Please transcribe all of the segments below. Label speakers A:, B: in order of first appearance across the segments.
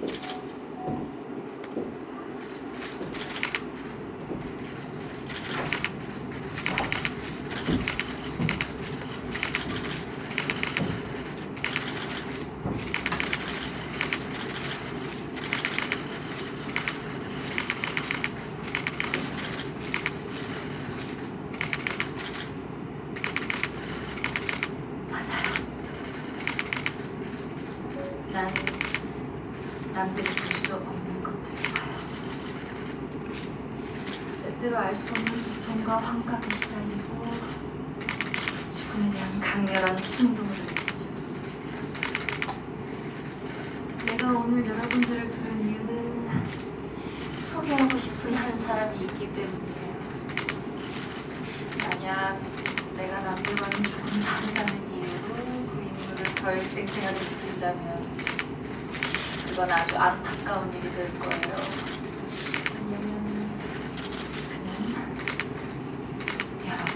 A: Thank you. 때때로 알 수 없는 고통과 환각에 시달리고 죽음에 대한 강렬한 충동을 느끼죠. 내가 오늘 여러분들을 부른 이유는 소개하고 싶은 한 사람이 있기 때문이에요. 만약 내가 남들과는 조금 다르다는 이유로 그 인물을 덜 생생하게 느낀다면 그건 아주 안타까운 일이 될 거예요. 왜냐면 그는 여러분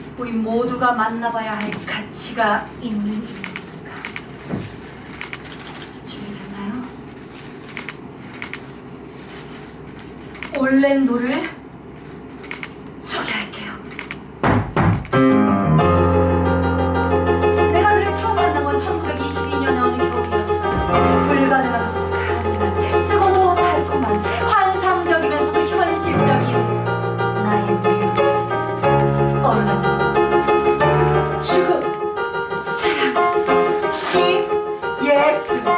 A: 아니 우리 모두가 만나봐야 할 가치가 있는 인물이니까 준비됐나요? 올랜도를 사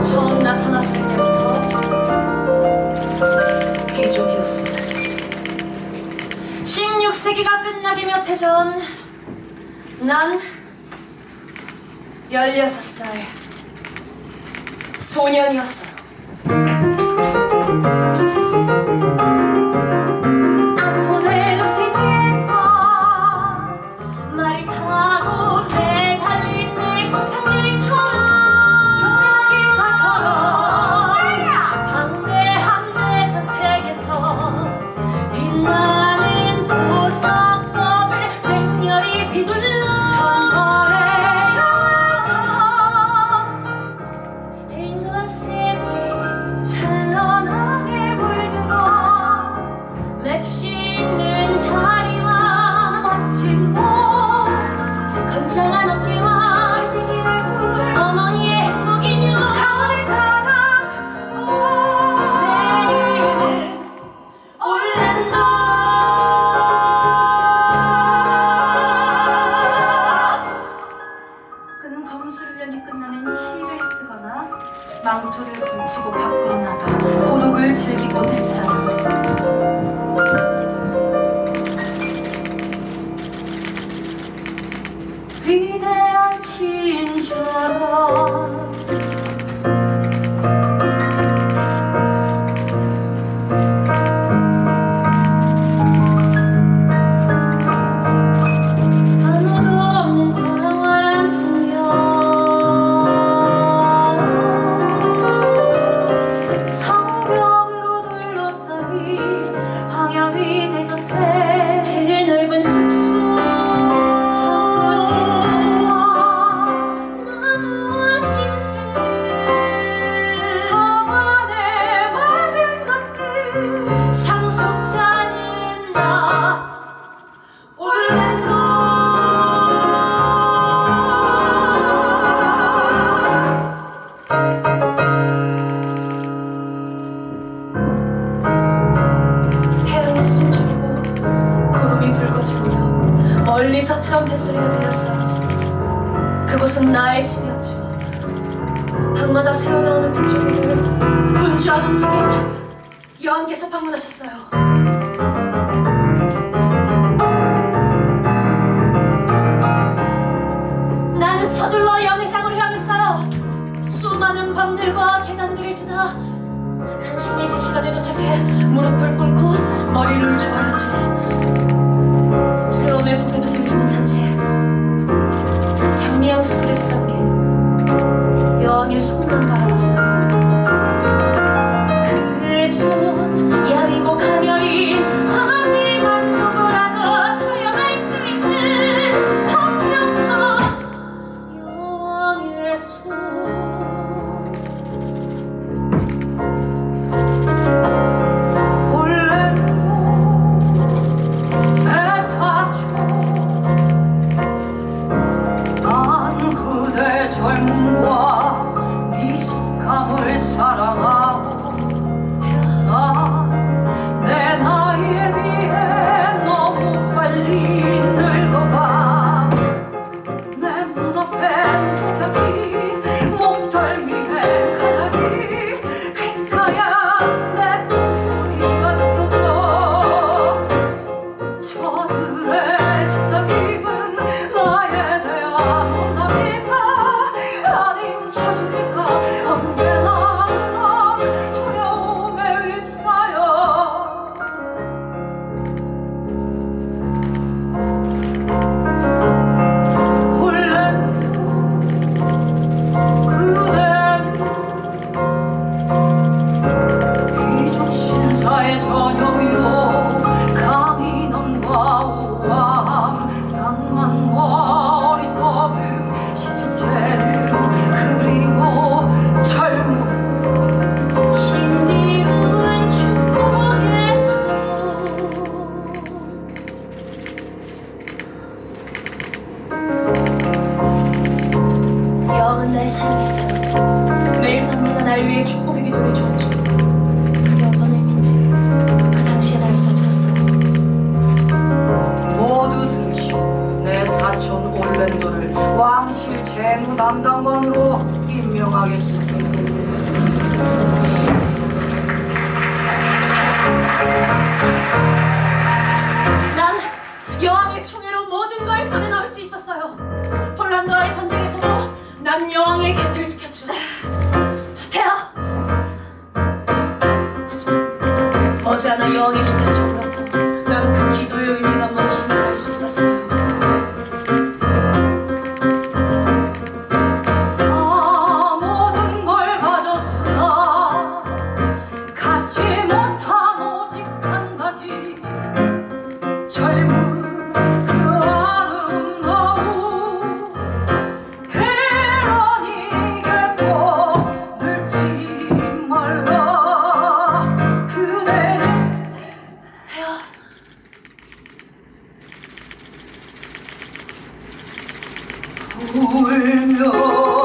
B: 처음 나타났을 때부터 귀족이었어. 16세기가 끝나기 몇 해 전, 난 16살 소년이었어요. 빛
A: 망토를 걸치고 밖으로 나가 고독을 즐기곤 했어요.
B: 상속자는 나 올랜도 태양이 숨죽이고 구름이 붉어지며 멀리서 트럼펫 소리가 들렸어요. 그곳은 나의 집이었죠. 방마다 새어나오는 빗줄기를 분주한 움직임 여왕께서 방문하셨어요.
A: 나는 서둘러 연회장으로 향했어요.
B: 수많은 밤들과 계단들을 지나 간신히 제 시간에 도착해 무릎을 꿇고 머리를 조아렸죠. 두려움에
A: 고개도 들지 못한 채 장미향 숲을 했었다고 날 위해 축복의 기도를 해주었죠. 그게 어떤 의미인지 그 당시에 알수 없었어요.
B: 모두 들으시오. 내 사촌 올랜도를 왕실 재무 담당관으로 임명하겠습니다.
A: 명이 신나죠. 그 기도의
B: 울며